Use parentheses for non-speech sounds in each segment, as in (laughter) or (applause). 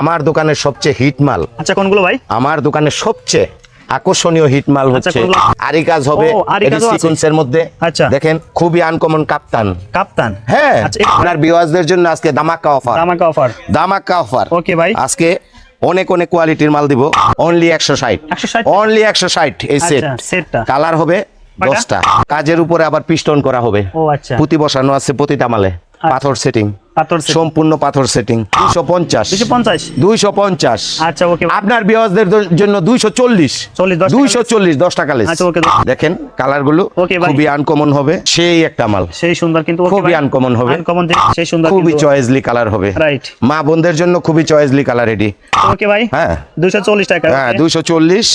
আমার দোকানের সবচেয়ে হিট মাল। আচ্ছা কোনগুলো ভাই? আমার দোকানের সবচেয়ে আকর্ষণীয় হিট মাল আচ্ছা, হচ্ছে আরি কাজ হবে। সিকোয়েন্সের মধ্যে। আচ্ছা। দেখেন খুবই আনকমন কাপ্তান। কাপ্তান? হ্যাঁ। আচ্ছা আপনার বিওয়াজদের জন্য আজকে দামাক্কা অফার আমাকে অফার দামাকা অফার ওকে ভাই। আজকে অনেক অনেক কোয়ালিটির মাল দিব। অনলি একশো ষাট। 160? অনলি একশো ষাট এই সেট সেটটা কালার হবে? দশটা। কাজের উপরে আবার পিস্টন করা হবে। ও আচ্ছা। পুঁতি বসানো আছে প্রতিটা মালে। পাথর সেটিং। সম্পূর্ণ পাথর সেটিং দুশো পঞ্চাশ। দুইশো পঞ্চাশ। আচ্ছা ওকে। আপনার বিওয়াজদের জন্য দুইশো চল্লিশ। 40, 10 দুইশো চল্লিশ দশ টাকা লেস আচ্ছা, ওকে। দেখেন কালারগুলো খুবই আনকমন হবে সেই একটা মাল। সেই সুন্দর কিন্তু খুবই uncommon হবে। সেই সুন্দর খুবই চয়েসলি কালার হবে। রাইট মা বোনদের জন্য খুবই চয়েসলি কালার এটি। ওকে ভাই। হ্যাঁ। দুশো চল্লিশ টাকা হ্যাঁ দুইশো চল্লিশ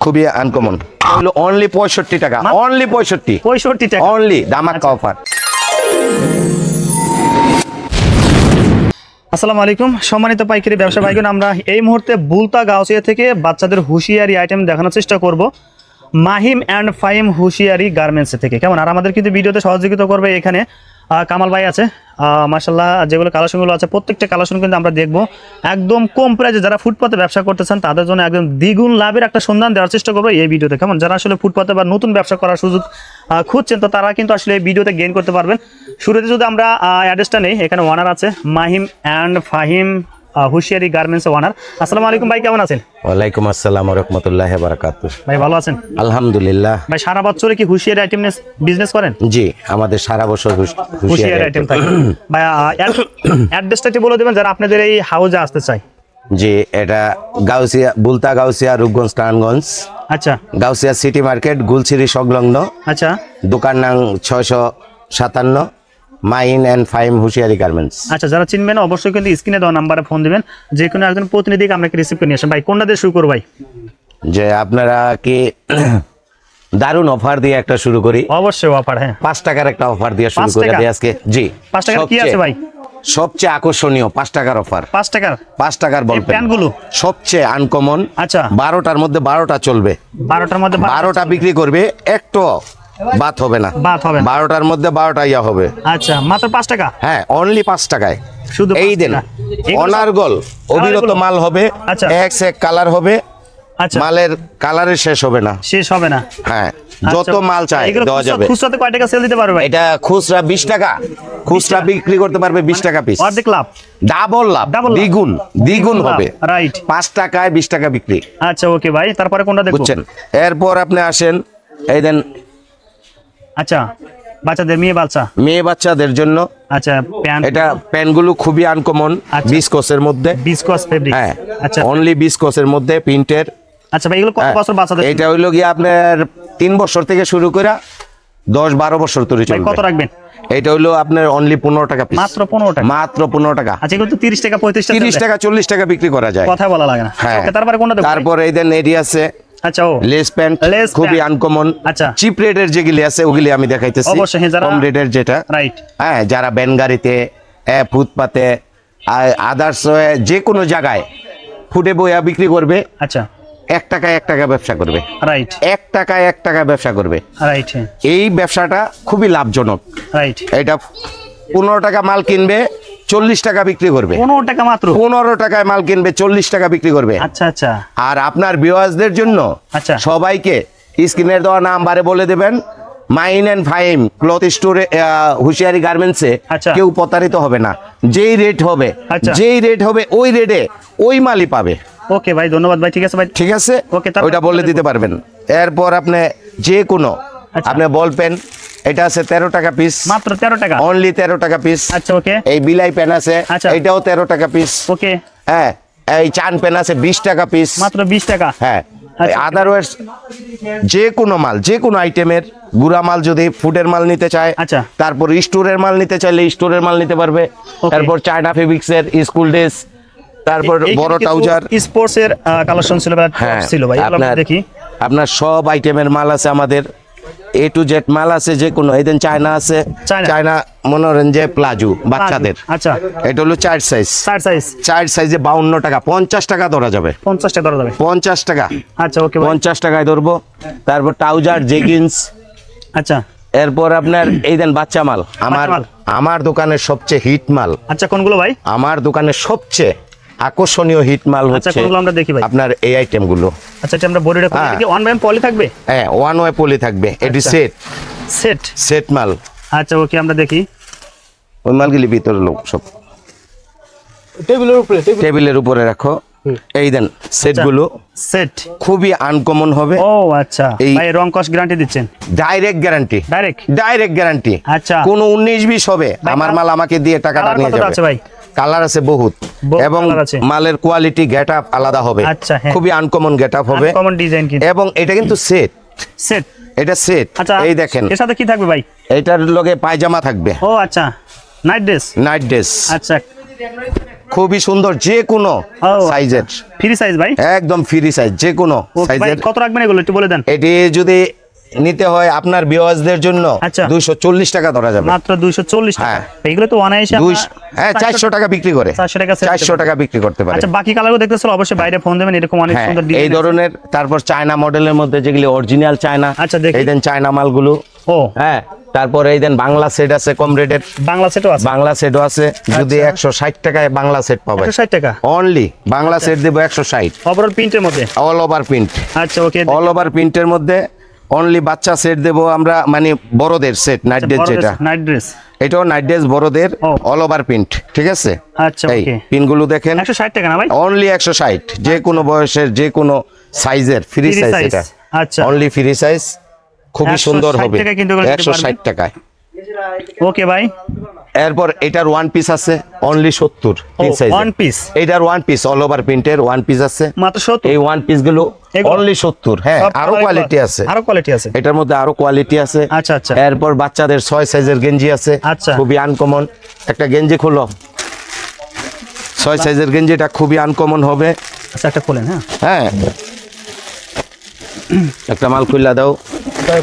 খুবই আনকমন হলো অনলি পঁয়ষট্টি টাকা অনলি পঁয়ষট্টি। পঁয়ষট্টি টাকা। অনলি দামাক্কা অফার আসসালামু আলাইকুম। সম্মানিত পাইকারি ব্যবসা ভাইগুন আমরা এই মুহূর্তে বুলতা গাউসিয়া থেকে বাচ্চাদের হুঁশিয়ারি আইটেম দেখানোর চেষ্টা করব। মাহিম অ্যান্ড ফাইম হুঁশিয়ারি গার্মেন্টস থেকে। কেমন? আর আমাদের কিন্তু ভিডিওতে সহযোগিতা করবে এখানে কামাল ভাই আছে। মার্শাল্লাহ যেগুলো কালেকশনগুলো আছে, প্রত্যেকটা কালেকশন কিন্তু আমরা দেখব। একদম কম প্রাইজে যারা ফুটপাতে ব্যবসা করতেছেন তাদের জন্য একদম দ্বিগুণ লাভের একটা সন্ধান দেওয়ার চেষ্টা করব এই ভিডিওতে। কেমন? যারা আসলে ফুটপাতে বা নতুন ব্যবসা করার সুযোগ খুঁজছেন, তো তারা কিন্তু আসলে এই ভিডিওতে গেইন করতে পারবেন। শুরুতে যদি আমরা অ্যাড্রেসটা নেই, এখানে ওয়ানার আছে, মাহিম অ্যান্ড ফাহিম হুঁশিয়ারি গার্মেন্টস ওয়ানার আসসালামু আলাইকুম ভাই কেমন আছেন? ওয়ালাইকুম আসসালাম রহমতুল্লাহ বারাকাত ভাই ভালো আছেন? আলহামদুলিল্লাহ। ভাই সারা বছরে কি হুঁশিয়ারি আইটেম বিজনেস করেন? জি আমাদের সারা বছর হুশ- হুঁশিয়ারি হুঁশিয়ারি আইটেম থাকে। ভাই অ্যাড্রেসটা (coughs) একটু বলে দেবেন যারা আপনাদের এই হাউজে আসতে চায় জি এটা গাউসিয়া বুলতা গাউসিয়া রূপগঞ্জ টানগঞ্জ আচ্ছা। গাউসিয়া সিটি মার্কেট গুলছিরি সংলগ্ন আচ্ছা। দোকান নাম ছয়শো সাতান্ন। মাইন অ্যান্ড ফাইম হুশিয়ারি গার্মেন্টস। আচ্ছা যারা চিনবেন অবশ্যই কিন্তু স্ক্রিনে দেওয়া নাম্বারে ফোন দিবেন। যে কোনো একজন প্রতিনিধিকে আপনাকে রিসিভ করে নিয়ে আসেন। ভাই কোনটা দিয়ে শুরু করব ভাই? যে আপনারা কি (clears throat) দারুণ অফার দিয়ে একটা শুরু করি? অবশ্যই অফার হ্যাঁ। পাঁচ টাকার একটা অফার দিয়ে শুরু করে দিই আজকে। জি পাঁচ টাকার কি আছে ভাই? সবচেয়ে আকর্ষণীয় পাঁচ টাকার অফার পাঁচ টাকার? পাঁচ টাকার বলবেন। প্যান্টগুলো? সবচেয়ে আনকমন আচ্ছা। বারোটার মধ্যে বারোটা চলবে। বারোটার মধ্যে বারোটা বিক্রি করবে একটু বাদ হবে না। বাদ হবে বারোটার মধ্যে বারোটা ইয়া হবে। আচ্ছা মাত্র পাঁচ টাকা? হ্যাঁ অনলি পাঁচ টাকায়। শুধু এই দেন। অনার্গল অবিরত মাল হবে আচ্ছা। এক সে কালার হবে আচ্ছা। মালের কালারের শেষ হবে না। শেষ হবে না। হ্যাঁ যত আচ্ছা, মাল চাই দেওয়া যাবে। খুচরাতে কয় টাকা সেল দিতে পারবে এটা খুচরা বিশ টাকা। খুচরা বিক্রি করতে পারবে বিশ টাকা পিস অর্ধেক লাভ। ডাবল লাভ দ্বিগুণ দ্বিগুণ হবে। রাইট পাঁচ টাকায় বিশ টাকা বিক্রি। আচ্ছা ওকে ভাই তারপরে কোনটা দেখব? বুঝছেন? এরপর আপনি আসেন এই দেন আচ্ছা বাচ্চাদের মেয়ে বাচ্চা? মেয়ে বাচ্চাদের জন্য আচ্ছা প্যান্ট? এটা প্যান্টগুলো খুবই আনকমন আচ্ছা। বিস্কসের মধ্যে। বিসকস ফেব্রিক হ্যাঁ আচ্ছা। অনলি বিস্কসের মধ্যে প্রিন্টের। আচ্ছা ভাই এগুলো কত হ্যাঁ, বছর বাচ্চাদের? এটা হইল গিয়ে আপনার তিন বছর থেকে শুরু করে দশ বারো বছর তৈরি ভাই কত রাখবেন? এটা হইল আপনার অনলি পনেরো টাকা পিস মাত্র পনেরো টাকা? মাত্র পনেরো টাকা। আচ্ছা এগুলো তো তিরিশ টাকা পঁয়ত্রিশ টাকা তিরিশ টাকা চল্লিশ টাকা বিক্রি করা যায়। কথা বলা লাগে না। হ্যাঁ। তারপরে কোনটা? তারপর এই দেন এডি আছে আচ্ছা ও। লেস প্যান্ট খুবই আনকমন আচ্ছা। চিপ রেটের যেগুলি আছে ওগুলি আমি দেখাইতেছি। অবশ্যই, হ্যাঁ, যারা- কম রেটের যেটা। রাইট হ্যাঁ যারা ব্যান গাড়িতে ফুটপাতে আদার্স যে কোনো জায়গায় ফুটে বইয়া বিক্রি করবে আচ্ছা। এক টাকায় এক টাকা ব্যবসা করবে। রাইট এক টাকায় এক টাকা ব্যবসা করবে। রাইট হ্যাঁ। এই ব্যবসাটা খুবই লাভজনক। রাইট এটা পনেরো টাকা মাল কিনবে চল্লিশ টাকা বিক্রি করবে। পনেরো টাকা মাত্র? পনেরো টাকায় মাল কিনবে চল্লিশ টাকা বিক্রি করবে। আচ্ছা আচ্ছা। আর আপনার বিওয়াজদের জন্য আচ্ছা। সবাইকে স্ক্রিনের দেওয়া নাম্বারে বলে দেবেন মাইন অ্যান্ড ফাইম ক্লথ স্টোরে হুঁশিয়ারি গার্মেন্টসে আচ্ছা। কেউ প্রতারিত হবে না। যেই রেট হবে আচ্ছা। যেই রেট হবে ওই রেটে ওই মালই পাবে। ওকে ভাই ধন্যবাদ ভাই ঠিক আছে ভাই। ঠিক আছে? তারপর- ওইটা বলে দিতে পারবেন। এরপর আপনি যে কোনো আচ্ছা। আপনি বল পেন এটা আছে তেরো টাকা পিস মাত্র তেরো টাকা? অনলি তেরো টাকা পিস আচ্ছা ওকে এই বিলাই পেন আছে। আচ্ছা। এটাও তেরো টাকা পিস ওকে হ্যাঁ এই চান পেন আছে বিশ টাকা পিস মাত্র বিশ টাকা? হ্যাঁ। আচ্ছা। আদারওয়াইজ যে কোনো মাল যে কোনো আইটেমের গুড়া মাল যদি ফুডের মাল নিতে চায় আচ্ছা। তারপর স্টোরের মাল নিতে চাইলে স্টোরের মাল নিতে পারবে। তারপর চায়না ফেব্রিক্সের স্কুল ড্রেস তারপর বড় ট্রাউজার স্পোর্টস এর কালেকশন ছিল হ্যাঁ ছিল ভাই দেখি। আপনার সব আইটেমের মাল আছে আমাদের। এ টু জেড মাল আছে যে কোনো এই দেন চায়না আছে। চায়না। মনে করেন যে প্লাজো বাচ্চাদের। আচ্ছা। এটা হলো চার সাইজ চার সাইজ চার সাইজে বাউন্ন টাকা। পঞ্চাশ টাকা ধরা যাবে। পঞ্চাশ টাকা ধরা যাবে। পঞ্চাশ টাকা। আচ্ছা ওকে পঞ্চাশ টাকায় ধরবো। তারপর ট্রাউজার জেগিন্স আচ্ছা। এরপর আপনার এই দেন বাচ্চা মাল। আমার। আমার দোকানের সবচেয়ে হিট মাল। আচ্ছা কোনগুলো ভাই? আমার দোকানের সবচেয়ে আকর্ষণীয় হিট মাল আচ্ছা হচ্ছে আমরা দেখি ভাই? আপনার এই আইটেমগুলো। আচ্ছা এটা আমরা বডিটা করে হ্যাঁ। ওয়ান বাই পলি থাকবে? হ্যাঁ ওয়ান ওয়ে পলি থাকবে। এটি আচ্ছা। সেট সেট সেট মাল। আচ্ছা ওকে আমরা দেখি। ওই মালগুলি ভিতরে লোক সব। টেবিলের উপরে টেবিলের উপরে রাখো। এই দেন সেটগুলো সেট খুবই আনকমন হবে। ও আচ্ছা। এই- ভাই রং কস গ্যারান্টি দিচ্ছেন। Direct guarantee direct direct guarantee আচ্ছা। কোন উনিশ বিশ হবে। আমার মাল আমাকে দিয়ে টাকাটা নিয়ে যাবে। আছে ভাই? কালার আছে বহুত। এবং মালের কোয়ালিটি গেট আপ আলাদা হবে। আচ্ছা, হ্যাঁ। খুবই আনকমন গেট আপ হবে এবং এটা কিন্তু সেট সেট এটা সেট আচ্ছা এই দেখেন। এর সাথে কি থাকবে ভাই? এটার লগে পায়জামা থাকবে। ও আচ্ছা। নাইট ড্রেস নাইট ড্রেস আচ্ছা। খুবই সুন্দর যে কোনো সাইজের ফ্রি সাইজ ভাই? একদম ফ্রি সাইজ যে কোনো সাইজের কত রাখবেন এগুলো? একটু বলে দেন। এটি যদি নিতে হয় আপনার বিওয়াজদের জন্য আচ্ছা। দুইশো চল্লিশ টাকা ধরা যাবে। মাত্র দুইশো চল্লিশ টাকা। হ্যাঁ। এগুলো তো অনায়াসে হ্যাঁ চারশো টাকা বিক্রি করে। 400 চারশো টাকা বিক্রি করতে পারে। আচ্ছা বাকি কালারও দেখতেছিল অবশ্যই বাইরে ফোন দেবেন এরকম অনেক হ্যাঁ সুন্দর এই ধরনের তারপর চায়না মডেলের মধ্যে যেগুলি অরিজিনাল চায়না আচ্ছা, দেখি। এই দেন চায়না মালগুলো। ও। হ্যাঁ তারপর এই দেন বাংলা সেট আছে কম রেটের বাংলা সেটও আছে। বাংলা সেটও আছে। যদি আচ্ছা। একশো ষাট টাকায় বাংলা সেট পাবে একশো ষাট টাকা? অনলি বাংলা সেট দেবো একশো ষাট। ওভারঅল প্রিন্টের মধ্যে? অল ওভার প্রিন্ট আচ্ছা ওকে অল ওভার প্রিন্টের মধ্যে অনলি বাচ্চা সেট দেব আমরা মানে বড়দের সেট নাইট ড্রেস যেটা। নাইট ড্রেস এটাও নাইট ড্রেস বড়দের অল ওভার প্রিন্ট ঠিক আছে? আচ্ছা এই পিনগুলো দেখেন। একশো ষাট টাকা না ভাই? অনলি একশো ষাট যে কোনো বয়সের যে কোনো সাইজের ফ্রি সাইজ এটা। আচ্ছা। অনলি ফ্রি সাইজ খুবই সুন্দর হবে। টাকায় কিন্তু এগুলো নিতে একশো ষাট পারবে। টাকায়। ওকে ভাই এরপর এটার ওয়ান পিস আছে অনলি সত্তর তিন ও, সাইজ one piece। এটার ওয়ান পিস অল ওভার প্রিন্টের ওয়ান পিস আছে। মাত্র এই ওয়ান পিসগুলো অনলি সত্তর হ্যাঁ আরও কোয়ালিটি আছে। আরও কোয়ালিটি আছে। এটার মধ্যে আরও কোয়ালিটি আছে। আচ্ছা, আচ্ছা। এরপর বাচ্চাদের ছয় সাইজের গেঞ্জি আছে। আচ্ছা। খুবই আনকমন একটা গেঞ্জি খুলো। ছয় সাইজের গেঞ্জিটা খুবই আনকমন হবে। আচ্ছা একটা খোলেন হ্যাঁ। হ্যাঁ। একটা মাল খুললা দাও।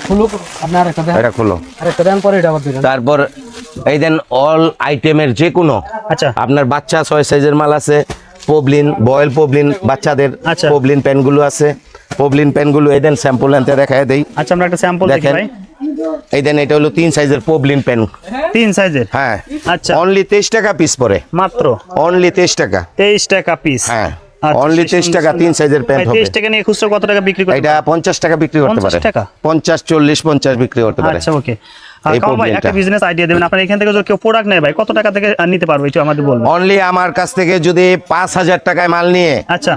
খুলুক আপনি আরেকটা এটা খুলো। আরেকটা দেন পরে এটা আবার তারপর এই দেন অল আইটেমের যে কোনো আচ্ছা। আপনার বাচ্চা ছয় সাইজের মাল আছে পবলিন বয়েল পবলিন বাচ্চাদের আচ্ছা। পবলিন প্যান্টগুলো আছে। পবলিন প্যান্টগুলো এই দেন স্যাম্পল আনতে দেখায় দেই। আচ্ছা আমরা একটা স্যাম্পল দেখেন। এই দেন এটা হলো তিন সাইজের পবলিন প্যান্ট তিন সাইজের হ্যাঁ। আচ্ছা। অনলি তেইশ টাকা পিস পরে মাত্র? অনলি তেইশ টাকা। তেইশ টাকা পিস হ্যাঁ। অনলি তেইশ টাকা তিন সাইজের প্যান্ট হবে। তেইশ টাকা নিয়ে খুচরো কত টাকা বিক্রি করে এটা পঞ্চাশ টাকা বিক্রি করতে 50 পারে। টাকা? পঞ্চাশ চল্লিশ পঞ্চাশ বিক্রি করতে পারে। আচ্ছা ওকে কামাল ভাই একটা বিজনেস আইডিয়া দেবেন আপনার এখান থেকে যদি কেউ প্রোডাক্ট নেয় ভাই কত টাকা থেকে নিতে পারবে একটু আমাদের বলবেন? অনলি আমার কাছ থেকে যদি পাঁচ হাজার টাকায় মাল নিয়ে আচ্ছা।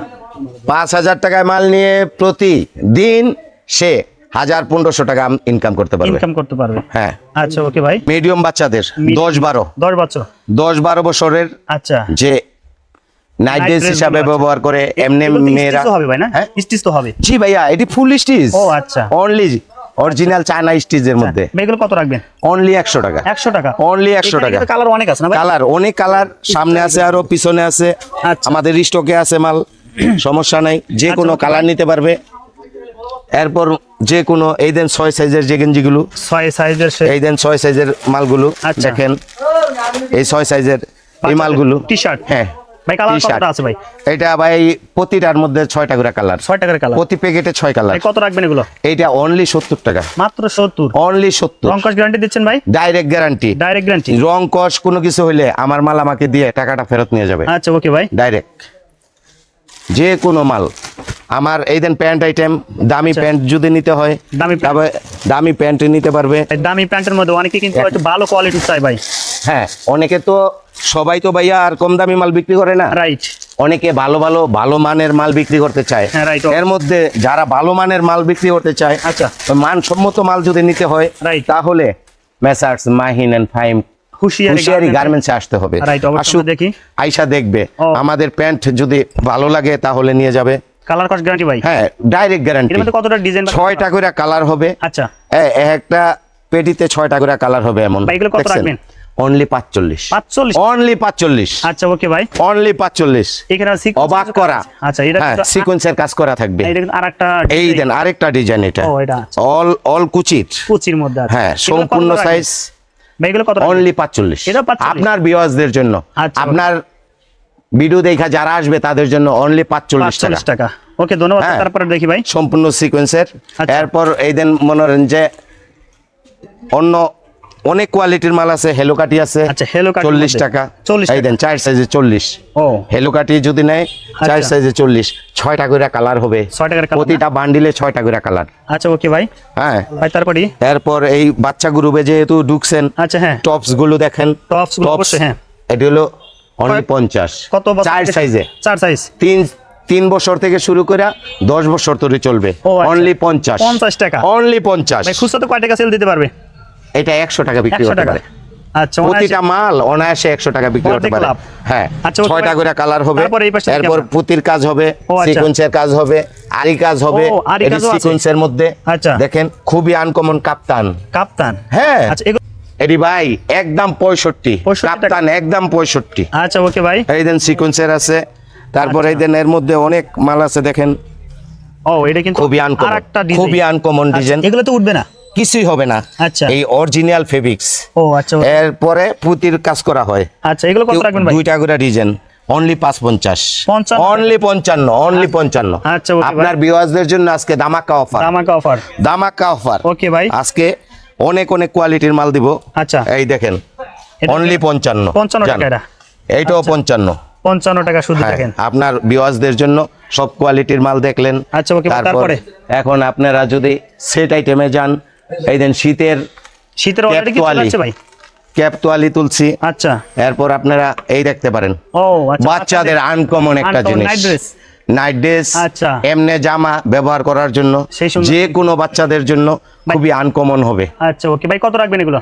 পাঁচ হাজার টাকায় মাল নিয়ে প্রতি দিন সে হাজার পনেরোশো টাকা ইনকাম করতে পারবে। ইনকাম করতে পারবে। হ্যাঁ। আচ্ছা ওকে ভাই। মিডিয়াম বাচ্চাদের দশ বারো। দশ বছর। দশ বারো বছরের আচ্ছা। যে নাইট ড্রেস হিসাবে ব্যবহার করে এমনি মেয়েরা হবে ভাই না? হ্যাঁ। স্টিচ তো হবে। জি ভাইয়া এটি ফুল স্টিচ ও, আচ্ছা। অনলি অরিজিনাল চায়না স্টিচের মধ্যে। এগুলো কত রাখবেন? অনলি একশো টাকা। একশো টাকা। অনলি 100 টাকা। কালার অনেক আছে না ভাই? কালার অনেক কালার সামনে আছে আরও পিছনে আছে। আচ্ছা। আমাদের স্টকে আছে মাল। সমস্যা নাই। যে কোনো কালার নিতে পারবে। এরপর যে কোনো এই দেন ছয় সাইজের যে গেঞ্জিগুলো। ছয় সাইজের এই দেন ছয় সাইজের মালগুলো আচ্ছা। দেখেন। এই ছয় সাইজের এই মালগুলো। টি-শার্ট হ্যাঁ। ভাই কালার কতটা আছে ভাই? এটা ভাই প্রতিটার মধ্যে করে কালার টাকার কালার প্রতি প্যাকেটে কালার কত রাখবেন এগুলো? অনলি সত্তর টাকা। মাত্র সত্তর। অনলি সত্তর। রংকশ গ্যারান্টি দিচ্ছেন ভাই? ডাইরেক্ট গ্যারান্টি ডাইরেক্ট গ্যারান্টি রং কস কোনো কিছু হইলে আমার মাল আমাকে দিয়ে টাকাটা ফেরত নিয়ে যাবে। আচ্ছা ওকে ভাই। ডাইরেক্ট যে কোনো মাল। আমার এই দেন প্যান্ট আইটেম দামি আচ্ছা। প্যান্ট যদি নিতে হয় দামি দামি প্যান্ট নিতে পারবে। দামি প্যান্টের মধ্যে অনেকে কিন্তু ভালো কোয়ালিটি চাই ভাই। হ্যাঁ অনেকে তো সবাই তো ভাইয়া আর কম দামি মাল বিক্রি করে না। রাইট অনেকে ভালো ভালো ভালো মানের মাল বিক্রি করতে চায়। হ্যাঁ, এর মধ্যে যারা ভালো মানের মাল বিক্রি করতে চায় আচ্ছা। মানসম্মত মাল যদি নিতে হয়. তাহলে মেসার্স মাহিন এন্ড ফাইম হুঁশিয়ারি গার্মেন্টসে আসতে হবে। আসুক, দেখি। আইসা দেখবে। আমাদের প্যান্ট যদি ভালো লাগে তাহলে নিয়ে যাবে। কালার কস গ্যারান্টি ভাই? হ্যাঁ ডাইরেক্ট গ্যারান্টি এর মধ্যে কতটা ডিজাইন ছয়টা করে কালার হবে। আচ্ছা। এ- একটা পেটিতে ছয়টা করে কালার হবে এমন। ভাই, এগুলো কত রাখবেন? অনলি পাঁচচল্লিশ। পাঁচচল্লিশ? অনলি পাঁচচল্লিশ। আচ্ছা ওকে ভাই অনলি পাঁচচল্লিশ। এখানে sequence অবাক করা আচ্ছা এটা হ্যাঁ সিকোয়েন্সের কাজ করা থাকবে। এটা আরেকটা এই দেন আরেকটা ডিজাইন এটা। ও, এটা। অল অল কুচির। কুচির মধ্যে আছে। হ্যাঁ সম্পূর্ণ সাইজ এগুলো কত অনলি পাঁচচল্লিশ। এটাও 45? আপনার বিওয়াজদের জন্য। আচ্ছা, আপনার ভিডিও দেখা যারা আসবে তাদের জন্য অনলি পাঁচচল্লিশ টাকা। 45 টাকা। ওকে ধন্যবাদ। হ্যাঁ। তারপরে দেখি ভাই। সম্পূর্ণ সিকোয়েন্সের আচ্ছা। এরপর এই দেন মনে করেন যে অন্য অনেক কোয়ালিটির মাল আছে হেলো কাটি আছে আচ্ছা, হেলো চল্লিশ টাকা। 40 এই দেন চার সাইজে চল্লিশ। ও। হেলো কাটি যদি নেয় চার আচ্ছা। সাইজে চল্লিশ। ছয়টা করে কালার হবে। ছয় প্রতিটা বান্ডিলে ছয়টা করে কালার আচ্ছা ওকে ভাই। হ্যাঁ। ভাই তারপরে এরপর এই বাচ্চা গ্রুপে যেহেতু ঢুকছেন আচ্ছা হ্যাঁ। টপসগুলো দেখেন। টপসগুলো অবশ্যই, হ্যাঁ। এটি হলো অনলি পঞ্চাশ। কত চার সাইজে চার সাইজ তিন তিন বছর থেকে শুরু করে দশ বছর ধরে চলবে। আচ্ছা। অনলি পঞ্চাশ। 50 টাকা। অনলি পঞ্চাশ। খুচরা তো কয় টাকা সেল দিতে পারবে? এটা একশো টাকা বিক্রি করতে পারে। আচ্ছা প্রতিটা মাল অনায়াসে একশো টাকা বিক্রি করতে পারে। হ্যাঁ আচ্ছা, ছয়টা ভাই। করে কালার হবে তারপরে এই পাশে দেখি এরপর পুতির কাজ হবে ও, আচ্ছা। কাজ হবে আরি কাজ হবে ও, আরি আছে। মধ্যে। দেখেন খুবই আনকমন কাপ্তান। কাপ্তান? হ্যাঁ। ভাই একদম পঁয়ষট্টি। কাপ্তান একদম পঁয়ষট্টি। আচ্ছা ওকে ভাই। এই দেন সিকোয়েন্সের আছে। তারপর এই দেন এর মধ্যে অনেক মাল আছে দেখেন। ও এটা কিন্তু খুবই আনকমন খুবই আনকমন ডিজাইন এগুলো তো উঠবে না? কিছুই হবে না। আচ্ছা। এই অরিজিনাল ফেব্রিক্স ও আচ্ছা এরপরে পুতির কাজ করা হয়। আচ্ছা এগুলো কত রাখবেন ভাই? দুইটা করে ডিজাইন অনলি পাঁচ পঞ্চাশ পঞ্চান্ন। অনলি পঞ্চান্ন অনলি পঞ্চান্ন। আচ্ছা, okay, আপনার ভিউয়ার্সদের জন্য আজকে দামাকা অফার আমাকে অফার দামাকা অফার ওকে ভাই। আজকে অনেক অনেক কোয়ালিটির মাল দিব। আচ্ছা। এই দেখেন অনলি পঞ্চান্ন। 55 টাকা এটা। এইটাও পঞ্চান্ন। পঞ্চান্ন টাকা শুধু হ্যাঁ, দেখেন। আপনার ভিউয়ার্সদের জন্য সব কোয়ালিটির মাল দেখলেন। আচ্ছা, ওকে তারপরে? এখন আপনারা যদি সেট আইটেমে যান এই দেন শীতের শীতের অলরেডি কি তোয়ালি। আছে ভাই? ক্যাপ তোয়ালি তুলছি। আচ্ছা। এরপর আপনারা এই দেখতে পারেন। ও আচ্ছা বাচ্চাদের আনকমন একটা জিনিস। নাইট ড্রেস আচ্ছা। এমনি জামা ব্যবহার করার জন্য। যে কোনো বাচ্চাদের জন্য খুবই আনকমন হবে। আচ্ছা ওকে ভাই কত রাখবেন এগুলো?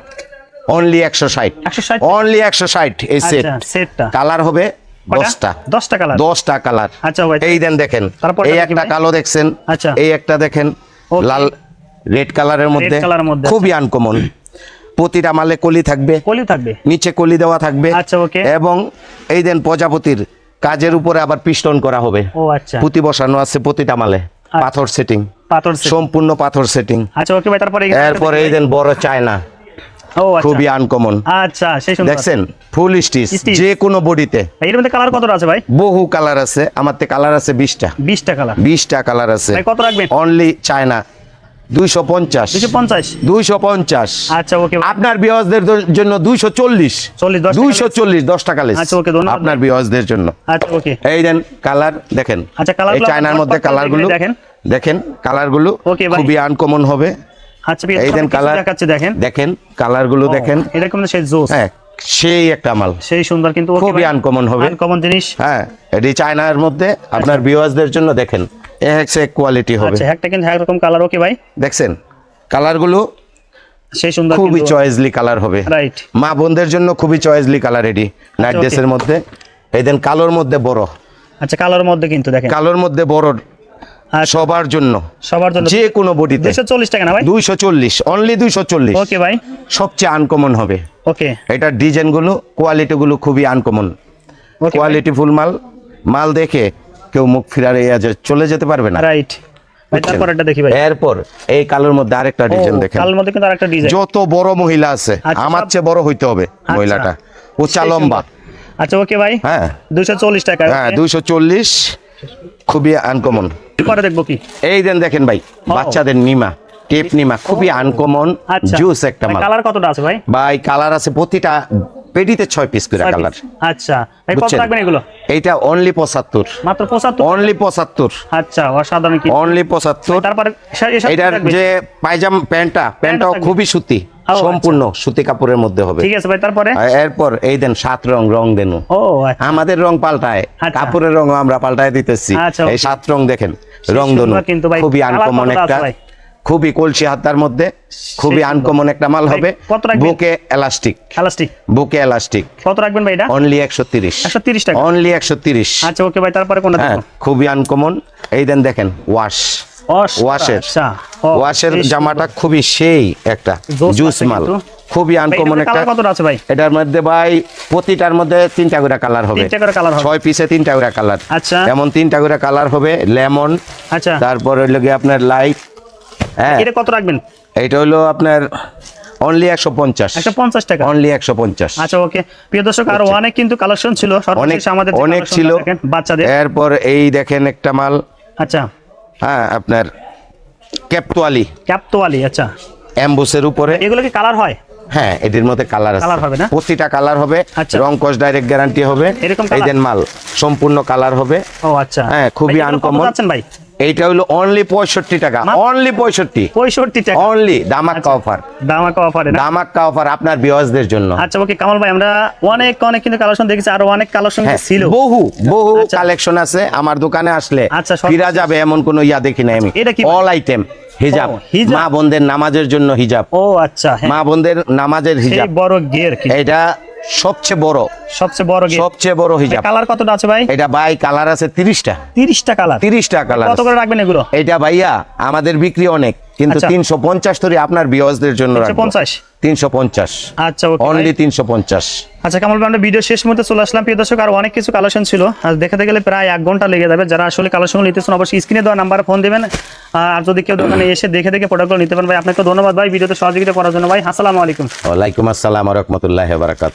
অনলি একশো ষাট। 160? অনলি একশো ষাট এই সেট আচ্ছা সেটটা কালার হবে? দশটা। দশটা কালার দশটা কালার আচ্ছা ভাই। এই দেন দেখেন। তারপর এই একটা কালো দেখছেন। আচ্ছা। এই একটা দেখেন। লাল রেড কালারের মধ্যে খুবই আনকমন প্রতিটা মালে কলি থাকবে। কলি থাকবে? নিচে কলি দেওয়া থাকবে। আচ্ছা, okay. এবং এই দেন প্রজাপতির কাজের উপরে আবার পিস্টন করা হবে। ও আচ্ছা। পুঁতি বসানো আছে প্রতিটা মালে। পাথর সেটিং পাথর। সম্পূর্ণ পাথর সেটিং আচ্ছা ওকে ভাই তারপরে এরপর এই দেন বড় চায়না। ও আচ্ছা। খুবই আনকমন আচ্ছা সেই সুন্দর। দেখছেন? Full stitch. যে কোনো বডিতে। এর মধ্যে কালার কতটা আছে ভাই? বহু কালার আছে। আমার তে কালার আছে বিশটা। বিশটা কালার বিশটা কালার আছে। ভাই কত রাখবেন? Only China. দুইশো পঞ্চাশ। দুইশো পঞ্চাশ। আচ্ছা ওকে। আপনার বিহজদের জন্য দুইশো চল্লিশ। 40, 10 টাকা দুইশো চল্লিশ দশ টাকা less। আচ্ছা, okay, ধন্যবাদ। আপনার বিহজদের জন্য। আচ্ছা এই দেন কালার দেখেন। আচ্ছা, এই চায়নার মধ্যে কালারগুলো দেখেন। দেখেন কালার। খুবই আনকমন হবে। আচ্ছা এই দেন কালার দেখেন। দেখেন কালারগুলো দেখেন। এটা কিন্তু সেই জোস। হ্যাঁ সেই একটা মাল। সেই সুন্দর কিন্তু খুবই uncommon হবে। আনকমন জিনিস। হ্যাঁ এটি চায়নার মধ্যে আপনার ভিউয়ার্সদের জন্য দেখেন। এ হচ্ছে কোয়ালিটি হবে। আচ্ছা একটা কিন্তু একরকম কালার ওকে ভাই? দেখছেন? কালারগুলো সেই সুন্দর খুবই চয়েসলি কালার হবে। রাইট মা বোনদের জন্য খুবই চয়েসলি কালার এটি নাইট. ড্রেসের মধ্যে। এই দেন কালোর মধ্যে বড়। আচ্ছা কালার মধ্যে কিন্তু দেখেন। কালোর মধ্যে বড় আচ্ছা, সবার জন্য। সবার জন্য। যে কোনো বডিতে। দুশো চল্লিশ টাকা না ভাই? দুইশো চল্লিশ অনলি দুইশো চল্লিশ। ওকে ভাই। সবচেয়ে আনকমন হবে। ওকে এটার ডিজাইনগুলো কোয়ালিটিগুলো খুবই আনকমন কোয়ালিটি ফুল মাল। মাল দেখে কেউ মুখ ফিরারে চলে যেতে পারবে না। রাইট ভাই দেখি ভাই। এরপর এই কালোর মধ্যে আরেকটা ডিজাইন দেখেন। কালার মধ্যে কিন্তু আরেকটা ডিজাইন যত বড় মহিলা আছে আচ্ছা, আমার চেয়ে বড় হইতে হবে মহিলাটা। উঁচা লম্বা আচ্ছা ওকে ভাই। হ্যাঁ। দুশো চল্লিশ টাকা হ্যাঁ okay? দুইশো চল্লিশ। খুবই আনকমন পরে দেখব কি? এই দেন দেখেন ভাই বাচ্চাদের নিমা টেপ নিমা খুবই আনকমন আচ্ছা। জুস একটা মাল। কালার কতটা আছে ভাই? ভাই কালার আছে প্রতিটা পেটিতে ছয় পিস করে কালার। আচ্ছা ভাই কত রাখবেন এগুলো? এইটা অনলি পঁচাত্তর। মাত্র পঁচাত্তর? অনলি পঁচাত্তর। আচ্ছা অসাধারণ কি? অনলি পঁচাত্তর। তারপরে এটার যে পায়জাম প্যান্টটা প্যান্টটাও খুবই সুতি আচ্ছা। সম্পূর্ণ সুতি কাপড়ের মধ্যে হবে। ঠিক আছে ভাই তারপরে? এরপর এই দেন সাত রং রং দেনু। ও আচ্ছা। আমাদের রং পাল্টায় আচ্ছা। কাপড়ের রং আমরা পাল্টায় দিতেছি। আচ্ছা, এই সাত রং দেখেন রং দনু। কিন্তু ভাই, খুবই আনকমন একটা? খুবই কলসি হাতার মধ্যে খুবই আনকমন একটা মাল হবে। বুকে এলাস্টিক এলাস্টিক বুকে এলাস্টিক কত রাখবেন ভাই এটা? অনলি একশো তিরিশ। একশো তিরিশ টাকা। অনলি একশো তিরিশ। আচ্ছা ওকে ভাই তারপরে কোনটা হ্যাঁ খুবই আনকমন এই দেন দেখেন ওয়াশ ওয়াশ ওয়াশের ওয়াশের জামাটা খুবই সেই একটা জুস মাল। খুবই আনকমন একটা আছে ভাই? এটার মধ্যে ভাই প্রতিটার মধ্যে তিনটা করে কালার হবে। তিনটা করে কালার হবে। ছয় পিসে তিনটা করে কালার আচ্ছা। এমন তিনটা করে কালার হবে লেমন আচ্ছা। তারপর হইল গিয়ে আপনার লাইট হ্যাঁ। এটা কত রাখবেন? এটা হলো আপনার অনলি একশো পঞ্চাশ। একশো পঞ্চাশ টাকা। অনলি একশো পঞ্চাশ। আচ্ছা ওকে। প্রিয় দর্শক আরও অনেক কিন্তু কালেকশন ছিল। অনেক আমাদের অনেক ছিল। বাচ্চাদের। এরপর এই দেখেন একটা মাল। আচ্ছা। হ্যাঁ আপনার ক্যাপতোয়ালি। ক্যাপতোয়ালি আচ্ছা। অ্যাম্বুসের উপরে। এগুলো কি কালার হয়? হ্যাঁ এটির মধ্যে কালার আছে। Colour হবে না? প্রতিটা কালার হবে। আচ্ছা। রং কস ডাইরেক্ট গ্যারান্টি হবে। এরকম এই দেন মাল। সম্পূর্ণ কালার হবে। ও আচ্ছা। হ্যাঁ, খুবই uncommon। যাচ্ছেন ভাই? এইটা হলো অনলি পঁয়ষট্টি টাকা অনলি পঁয়ষট্টি। পঁয়ষট্টি টাকা। অনলি দামাক্কা অফার দামাকা অফারে না? দামাক্কা অফার আপনার বিওয়াজদের জন্য। আচ্ছা ওকে কামাল ভাই আমরা অনেক অনেক কিন্তু কালেকশন দেখেছি আরও অনেক কালেকশন হ্যাঁ, ছিল। বহু বহু আচ্ছা। কালেকশন আছে আমার দোকানে আসলে আচ্ছা, ফিরা যাবে এমন কোনো ইয়া দেখি না আমি। এটা কি? অল আইটেম হিজাব মা বোনদের নামাজের জন্য হিজাব ও আচ্ছা হ্যাঁ। মা বোনদের নামাজের হিজাব বড় গিয়ার এটা সবচেয়ে বড়। সবচেয়ে বড় সবচেয়ে বড় হিজাব কালার কতটা আছে ভাই? এটা ভাই কালার আছে কালার কালার কত করে রাখবেন এগুলো? এটা ভাইয়া আমাদের বিক্রি অনেক কিন্তু আচ্ছা। তিনশো পঞ্চাশ ধরে আপনার জন্য রাখব। 350? তিনশো পঞ্চাশ। আচ্ছা ওকে অনলি তিনশো পঞ্চাশ। আচ্ছা কামাল ভাই আমরা ভিডিও শেষ মুহূর্তে চলে আসলাম। প্রিয় দর্শক আর অনেক কিছু কালেকশন ছিল। আর দেখাতে গেলে প্রায় এক ঘণ্টা লেগে যাবে। যারা আসলে কালেকশন নিতেছেন অবশ্যই স্ক্রিনে দেওয়া নাম্বার ফোন দেবেন। আর যদি কেউ দোকানে এসে দেখে দেখে প্রোডাক্টগুলো নিতে পারেন ভাই আপনাকে ধন্যবাদ ভাই ভিডিওতে সহযোগিতা করার জন্য। ভাই আসসালামু আলাইকুম। ওয়ালাইকুম আসসালাম রহমতুল্লাহ বারাকাত